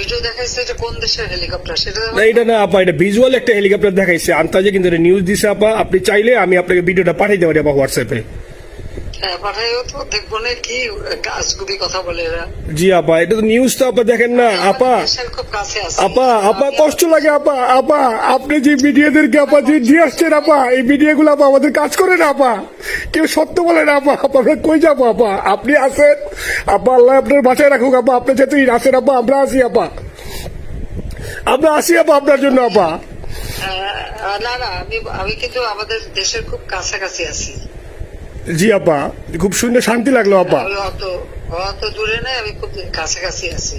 Video দেখাইছে যে কোন দেশের হেলিকপ্টার সেটা না এটা না আপা এটা ভিজুয়াল একটা হেলিকপ্টার দেখাইছে। আন্তাজে কিন্তু এটা নিউজ দিছে আপা। আপনি চাইলে আমি আপনাকে ভিডিওটা পাঠাই দেবো আপা হোয়াটসঅ্যাপে হ্যাঁ জি আপা এটা তো নিউজ তো আপা দেখেন না আপা। কাছে আছে। আপা আপা কষ্ট লাগে আপা আপা। আপনি যে মিডিয়াদেরকে আপা যে দিয়ে আসছেন আপা এই মিডিয়াগুলো আপা আমাদের কাজ করে না আপা। কেউ সত্য বলে না আপা আপা আমরা কই যাব আপা আপনি আছেন আপা আল্লাহ আপনার বাঁচায় রাখুক আপা আপনি যেহেতু আছেন আপা আমরা আসি আপা আমরা আসি আপা আপনার জন্য আপা না না আমি আমি কিন্তু আমাদের দেশের খুব কাছাকাছি আছি। জি আপা খুব শুনে শান্তি লাগল আপা আমি অত অত দূরে নেই আমি খুব কাছাকাছি আছি।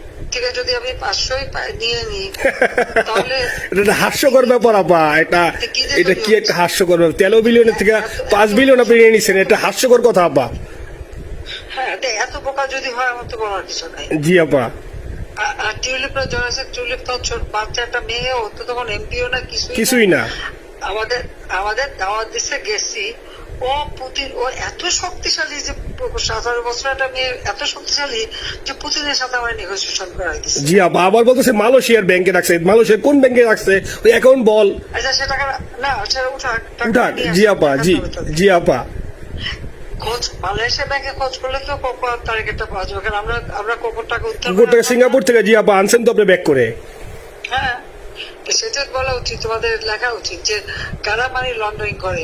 থেকে যদি আমি পাঁচশোই নিয়ে নিই তাহলে এটা হাস্যকর ব্যাপার আপা। এটা এটা কি একটা হাস্যকর ব্যাপার? তেরো বিলিয়নের থেকে পাঁচ বিলিয়ন আপনি নিয়ে নিচ্ছেন এটা হাস্যকর কথা আপা। হ্যাঁ এত যদি হয় আমার তো বলার কিছু নাই। জি আপা। আর- টিউলিপ তো মেয়ে ও তো তখন এমপিও না কিছুই কিছুই না। আমাদের আমাদের দাওয়াত দিচ্ছে গেছি ও পুতিন ও এত শক্তিশালী যে সতেরো বছর একটা মেয়ে এত শক্তিশালী যে পুতিনের সাথে আমার নেগোসিয়েশন করাই দিচ্ছে জি আপা আবার বলতেছে মালয়েশিয়ার ব্যাংকে রাখছে। মালয়েশিয়ার কোন ব্যাংকে রাখছে? ওই অ্যাকাউন্ট বল। আচ্ছা সে টাকা না সেটা উঠাক টাকা উঠাক জি আপা জি জি আপা। খোঁজ মালয়েশিয়া ব্যাংকে খোঁজ করলে তো কোকো তারিখটা পাওয়া যাবে? কারণ আমরা আমরা কোকোর টাকা উত্তর কুকুর থেকে সিঙ্গাপুর থেকে জি আপা আনছেন তো আপনি ব্যাক করে। হ্যাঁ। সেটা বলা উচিত তোমাদের লেখা উচিত যে কারা মানি লন্ডারিং করে?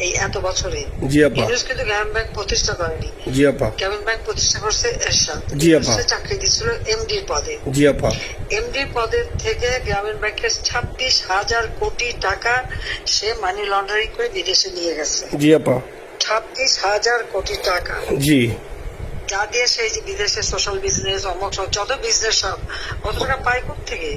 এই এত বছরে জি আপা। কিন্তু ব্যাংক প্রতিষ্ঠা করেনি। জি আপা। গ্রামীণ ব্যাংক প্রতিষ্ঠা করছে এরশাদ। জি, আপা। চাকরি এমডি পদে। জি আপা। এমডি পদের থেকে গ্রামীণ ব্যাংকের ছাব্বিশ হাজার কোটি টাকা সে মানি লন্ডারিং করে বিদেশে নিয়ে গেছে। জি আপা। ছাব্বিশ হাজার কোটি টাকা। জি। যা দিয়ে সেই যে বিদেশে সোশ্যাল বিজনেস অমক যত বিজনেস সব কত টাকা পায় থেকে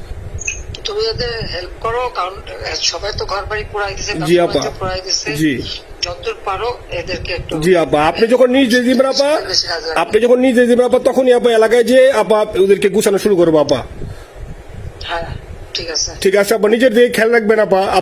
তুমি হেল্প করো কারণ সবাই তো ঘর বাড়ি পুরাই দিছে জি আপা। দিছে। জি। যতদূর পারো এদেরকে একটু জি আপা। আপনি যখন নিজ দিবেন আপা আপনি যখন নিজ দিবেন আপা তখনই আপা এলাকায় যে আপা ওদেরকে গুছানো শুরু করব আপা। হ্যাঁ ঠিক আছে। ঠিক আছে আপা। নিজের দিকে খেয়াল রাখবেন আপা।